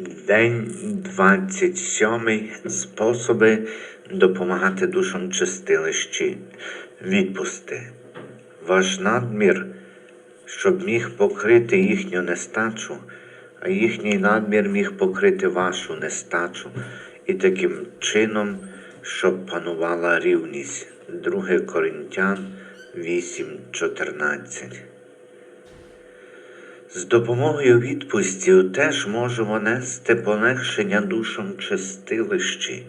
День 27. Способи допомагати душам чистилищі. Відпусти. Ваш надмір, щоб міг покрити їхню нестачу, а їхній надмір міг покрити вашу нестачу, і таким чином, щоб панувала рівність. 2 Коринтян 8.14 з допомогою відпустів теж можемо нести полегшення душам чистилищі.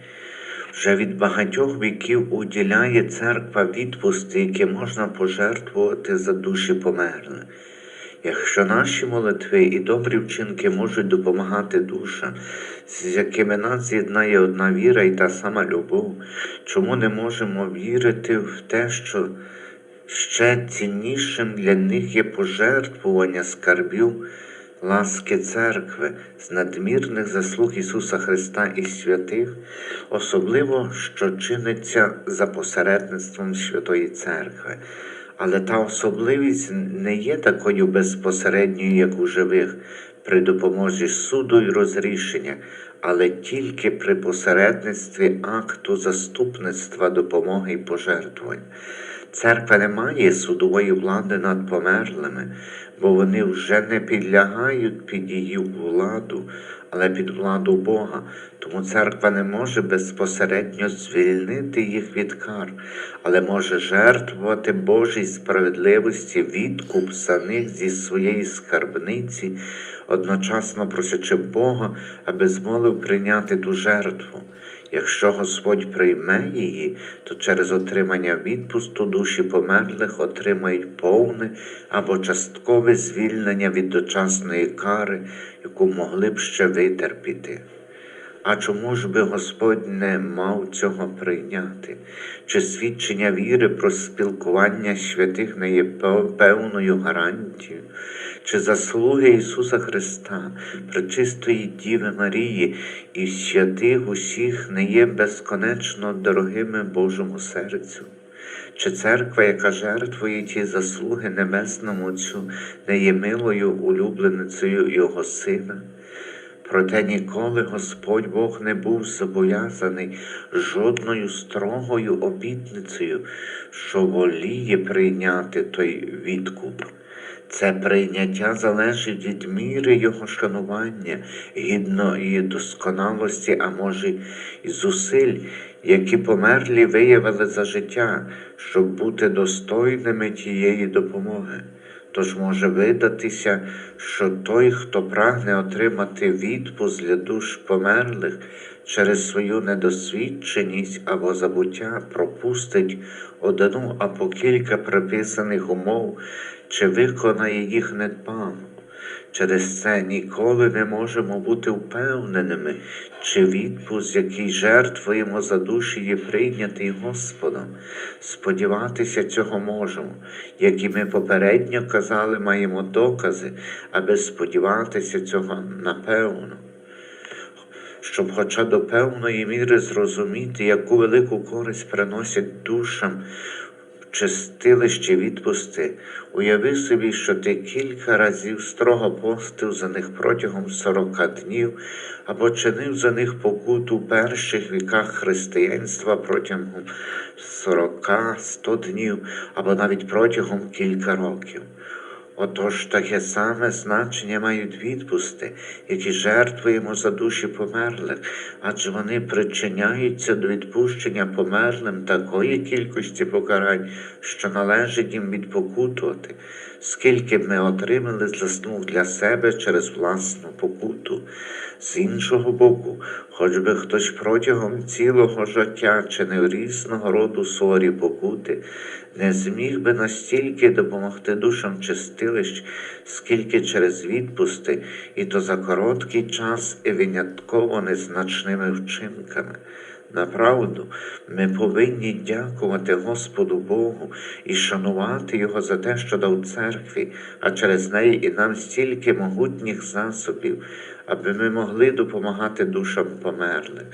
Вже від багатьох віків уділяє церква відпусти, які можна пожертвувати за душі померлих. Якщо наші молитви і добрі вчинки можуть допомагати душам, з якими нас з'єднає одна віра і та сама любов, чому не можемо вірити в те, що Ще ціннішим для них є пожертвування скарбів ласки церкви з надмірних заслуг Ісуса Христа і святих, особливо, що чиниться за посередництвом Святої Церкви. Але та особливість не є такою безпосередньою, як у живих, при допомозі суду і розрішення, але тільки при посередництві акту заступництва, допомоги і пожертвувань. Церква не має судової влади над померлими, бо вони вже не підлягають під її владу, але під владу Бога. Тому церква не може безпосередньо звільнити їх від кар, але може жертвувати Божій справедливості відкуп за них зі своєї скарбниці, одночасно просячи Бога, аби змолив прийняти ту жертву. Якщо Господь прийме її, то через отримання відпусту душі померлих отримають повне або часткове звільнення від дочасної кари, яку могли б ще витерпіти. А чому ж би Господь не мав цього прийняти? Чи свідчення віри про спілкування святих не є певною гарантією? Чи заслуги Ісуса Христа, Пречистої Діви Марії і святих усіх не є безконечно дорогими Божому серцю? Чи церква, яка жертвує ті заслуги Небесному Отцю, не є милою улюбленицею Його Сина? Проте ніколи Господь Бог не був зобов'язаний жодною строгою обітницею, що воліє прийняти той відкуп. Це прийняття залежить від міри його шанування, гідної досконалості, а може, і зусиль, які померлі виявили за життя, щоб бути достойними тієї допомоги. Тож може видатися, що той, хто прагне отримати відпуск для душ померлих через свою недосвідченість або забуття, пропустить одну або кілька приписаних умов чи виконає їх недбало. Через це ніколи не можемо бути впевненими, чи відпуск, який жертвуємо за душі, є прийнятий Господом. Сподіватися цього можемо, як і ми попередньо казали, маємо докази, аби сподіватися цього напевно. Щоб, хоча до певної міри зрозуміти, яку велику користь приносять душам чистилище відпусти, уяви собі, що ти кілька разів строго постив за них протягом сорока днів або чинив за них покуту в перших віках християнства протягом сорока, сто днів або навіть протягом кілька років. Отож таке саме значення мають відпусти, які жертвуємо за душі померлих, адже вони причиняються до відпущення померлим такої кількості покарань, що належить їм відпокутувати, скільки б ми отримали заслуг для себе через власну покуту. З іншого боку, хоч би хтось протягом цілого життя чинив різного роду сорі покути, не зміг би настільки допомогти душам чистилищ, скільки через відпусти, і то за короткий час і винятково незначними вчинками. Направду, ми повинні дякувати Господу Богу і шанувати Його за те, що дав церкві, а через неї і нам стільки могутніх засобів, аби ми могли допомагати душам померлих.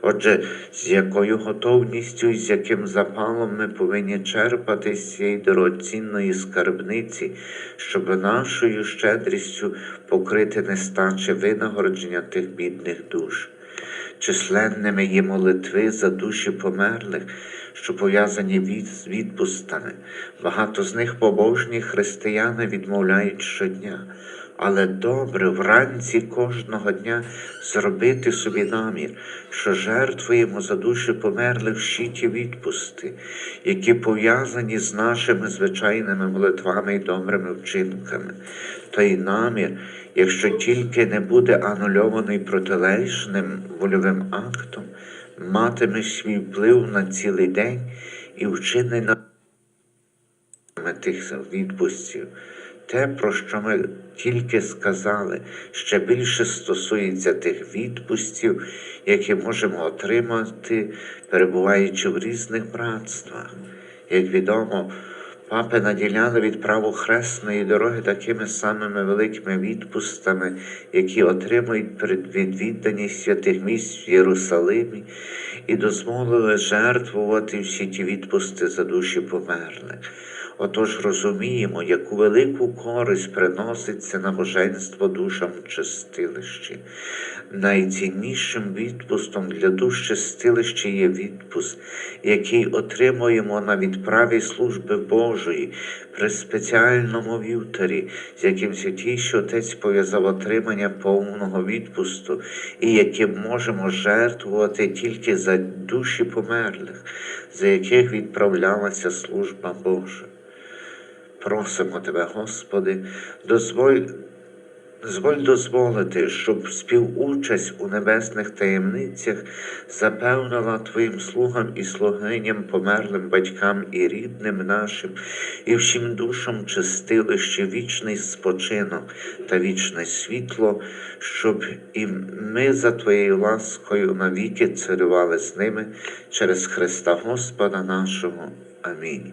Отже, з якою готовністю і з яким запалом ми повинні черпати з цієї дорогоцінної скарбниці, щоб нашою щедрістю покрити нестаче винагородження тих бідних душ. Численними є молитви за душі померлих, що пов'язані з відпустами. Багато з них побожні християни відмовляють щодня. Але добре вранці кожного дня зробити собі намір, що жертвуємо за душі померлих всі ті відпусти, які пов'язані з нашими звичайними молитвами і добрими вчинками. Той намір, якщо тільки не буде анульований протилежним вольовим актом, матиме свій вплив на цілий день і вчинить на тих відпустів. Те, про що ми тільки сказали, ще більше стосується тих відпустів, які можемо отримати, перебуваючи в різних братствах. Як відомо, папи наділяли відправу хресної дороги такими самими великими відпустами, які отримують перед відвідані святих місць в Єрусалимі, і дозволили жертвувати всі ті відпусти за душі померлих. Отож розуміємо, яку велику користь приноситься набоженство душам чистилищі. Найціннішим відпустом для душ чистилища є відпуст, який отримуємо на відправі служби Божої при спеціальному вівтарі, з яким святійший Отець пов'язав отримання повного відпусту, і яким можемо жертвувати тільки за душі померлих, за яких відправлялася служба Божа. Просимо Тебе, Господи, дозволь, дозволь дозволити, щоб співучасть у небесних таємницях запевнила Твоїм слугам і слугиням, померлим батькам і рідним нашим, і всім душам чистилище вічний спочинок та вічне світло, щоб і ми за Твоєю ласкою навіки царювали з ними через Христа Господа нашого. Амінь.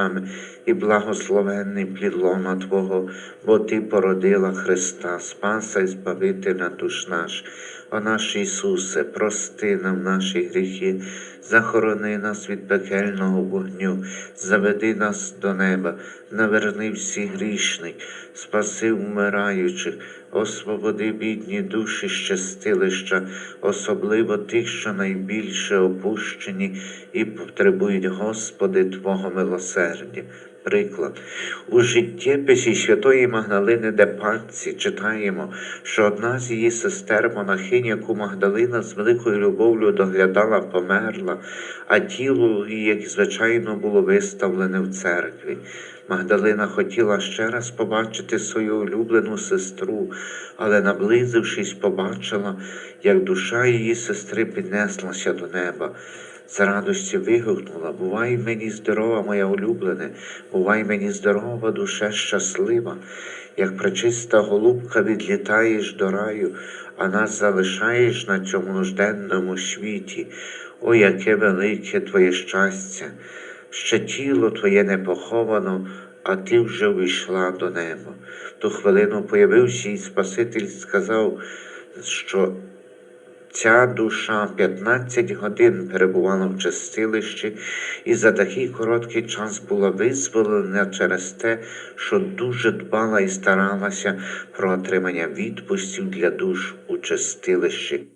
і благословенний плід лона Твого, бо Ти породила Христа, Спаса і Збавителя душ наш. О наш Ісусе, прости нам наші гріхи, захорони нас від пекельного вогню, заведи нас до неба, наверни всі грішних, спаси вмираючих, освободи бідні душі щастилища, особливо тих, що найбільше опущені і потребують, Господи, Твого милосердя. Приклад. У життєписі Святої Магдалини де Панці читаємо, що одна з її сестер монахиня, яку Магдалина з великою любов'ю доглядала, померла, а тіло її, як звичайно, було виставлене в церкві. Магдалина хотіла ще раз побачити свою улюблену сестру, але, наблизившись, побачила, як душа її сестри піднеслася до неба. З радості вигукнула, бувай мені здорова, моя улюблене, бувай мені здорова, душе щаслива, як пречиста голубка відлітаєш до раю, а нас залишаєш на цьому нужденному світі. О, яке велике твоє щастя! Ще тіло твоє не поховано, а ти вже увійшла до неба. Ту хвилину появився і Спаситель сказав, що Ця душа 15 годин перебувала в чистилищі і за такий короткий час була визволена через те, що дуже дбала і старалася про отримання відпустів для душ у чистилищі.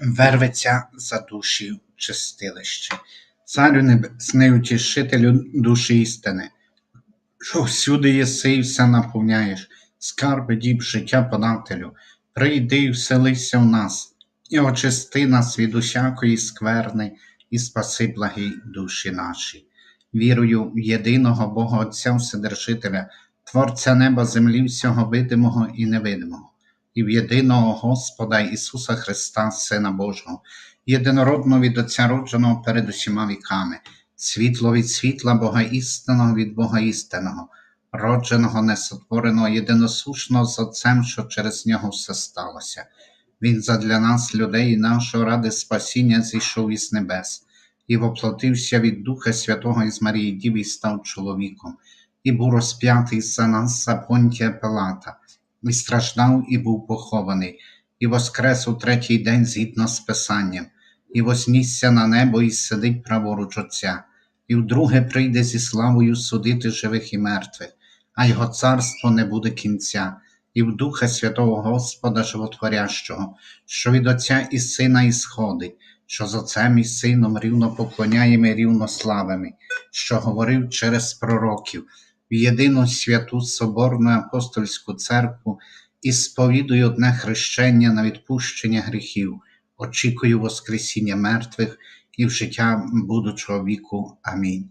верветься за душі в чистилище. Царю небесний утішителю душі істини, що всюди єси і все наповняєш, скарби діб життя подателю, прийди і вселися в нас, і очисти нас від усякої скверни, і спаси благі душі наші. Вірую в єдиного Бога Отця Вседержителя, Творця неба, землі, всього видимого і невидимого, і в єдиного Господа Ісуса Христа, Сина Божого, єдинородного від Отця родженого перед усіма віками, світло від світла Бога істинного від Бога істинного, родженого, несотвореного, єдиносушного з Отцем, що через нього все сталося. Він задля нас, людей нашого ради спасіння зійшов із небес, і воплотився від Духа Святого із Марії Діви і став чоловіком, і був розп'ятий за нас за Понтія Пилата, і страждав, і був похований, і воскрес у третій день згідно з Писанням, і вознісся на небо, і сидить праворуч Отця, і вдруге прийде зі славою судити живих і мертвих, а його царство не буде кінця і в Духа Святого Господа Животворящого, що від Отця і Сина ісходить, що з Отцем і Сином рівно поклоняємо і рівно славимо, що говорив через пророків, в єдину святу Соборну апостольську церкву і сповідую одне хрещення на відпущення гріхів, очікую Воскресіння мертвих і в життя будучого віку. Амінь.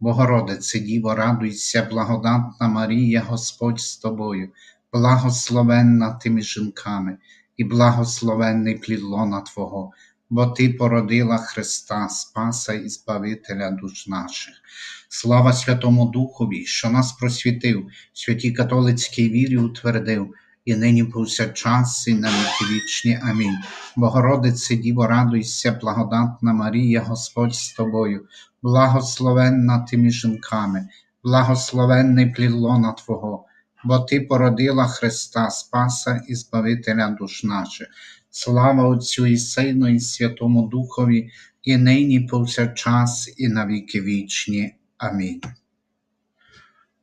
Богородице Діво, радуйся, благодатна Марія, Господь з тобою, благословенна ти між жінками, і благословенний плід лона Твого, бо Ти породила Христа, Спаса і Збавителя душ наших. Слава Святому Духові, що нас просвітив, святій католицькій вірі утвердив, і нині повсякчас, і на віки вічні. Амінь. Богородице Діво, радуйся, благодатна Марія, Господь з тобою, благословенна ти між жінками, благословенний плід лона Твого, бо Ти породила Христа, Спаса і Збавителя душ наших. Слава Отцю і Сину, і Святому Духові, і нині повсякчас, і на віки вічні. Амінь.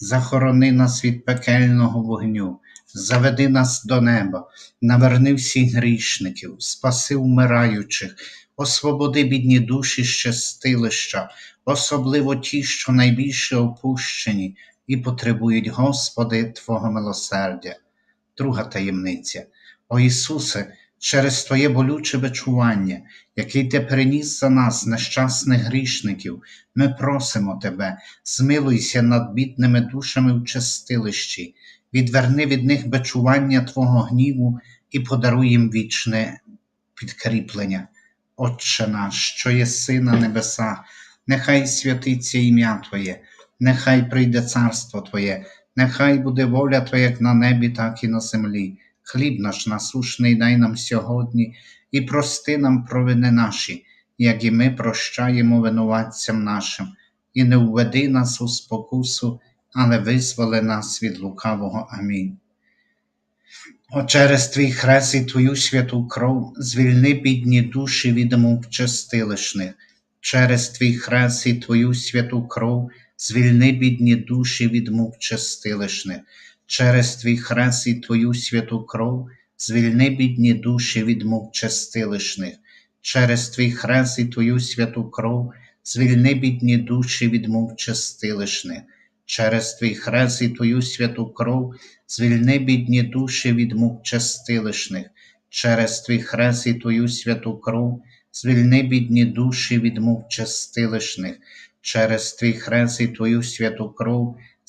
захорони нас від пекельного вогню, заведи нас до неба, наверни всіх грішників, спаси вмираючих, освободи бідні душі з чистилища, особливо ті, що найбільше опущені і потребують, Господи, Твого милосердя. Друга таємниця. О Ісусе, через Твоє болюче бичування, який Ти приніс за нас, нещасних грішників, ми просимо Тебе, змилуйся над бідними душами в чистилищі, відверни від них бичування Твого гніву і подаруй їм вічне підкріплення. Отче наш, що єси на небесах, нехай святиться ім'я Твоє, нехай прийде царство Твоє, нехай буде воля Твоя як на небі, так і на землі. Хліб наш насушний дай нам сьогодні, і прости нам провини наші, як і ми прощаємо винуватцям нашим, і не введи нас у спокусу, але визволи нас від лукавого. Амінь. О, через твій хрест і твою святу кров звільни бідні душі від мук чистилищних. Через твій хрест і твою святу кров звільни бідні душі від мук чистилищних. Через твій хрест і твою святу кров звільни бідні душі від мук чистилищних. Через твій хрест і твою святу кров звільни бідні душі від мук чистилищних. Через твій хрест і твою святу кров звільни бідні душі від мук чистилищних, через твій хрест і твою святу кров, звільни бідні душі від мук чистилищних, через твій хрест і твою святу кров,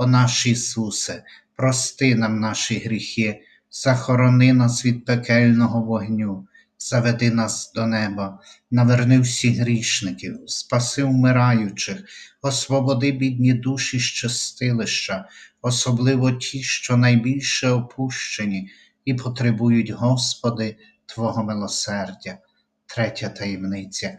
О наш Ісусе, прости нам наші гріхи, захорони нас від пекельного вогню, заведи нас до неба, наверни всіх грішників, спаси вмираючих, освободи бідні душі з чистилища, особливо ті, що найбільше опущені і потребують, Господи, Твого милосердя. Третя таємниця.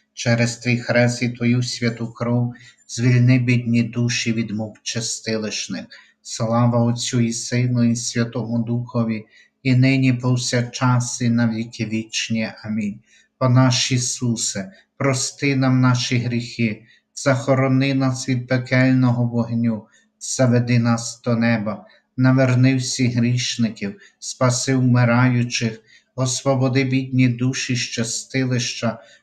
через твій хрест і твою святу кров звільни бідні душі від мук чистилищних. Слава Отцю і Сину, і Святому Духові, і нині повсякчас, і на віки вічні. Амінь. О наш Ісусе, прости нам наші гріхи, захорони нас від пекельного вогню, заведи нас до неба, наверни всіх грішників, спаси вмираючих, освободи бідні душі щастилища,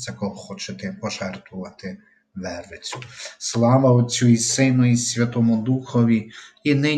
за кого хочете пожертвувати вервицю. Слава Отцю і Сину, і Святому Духові, і нині.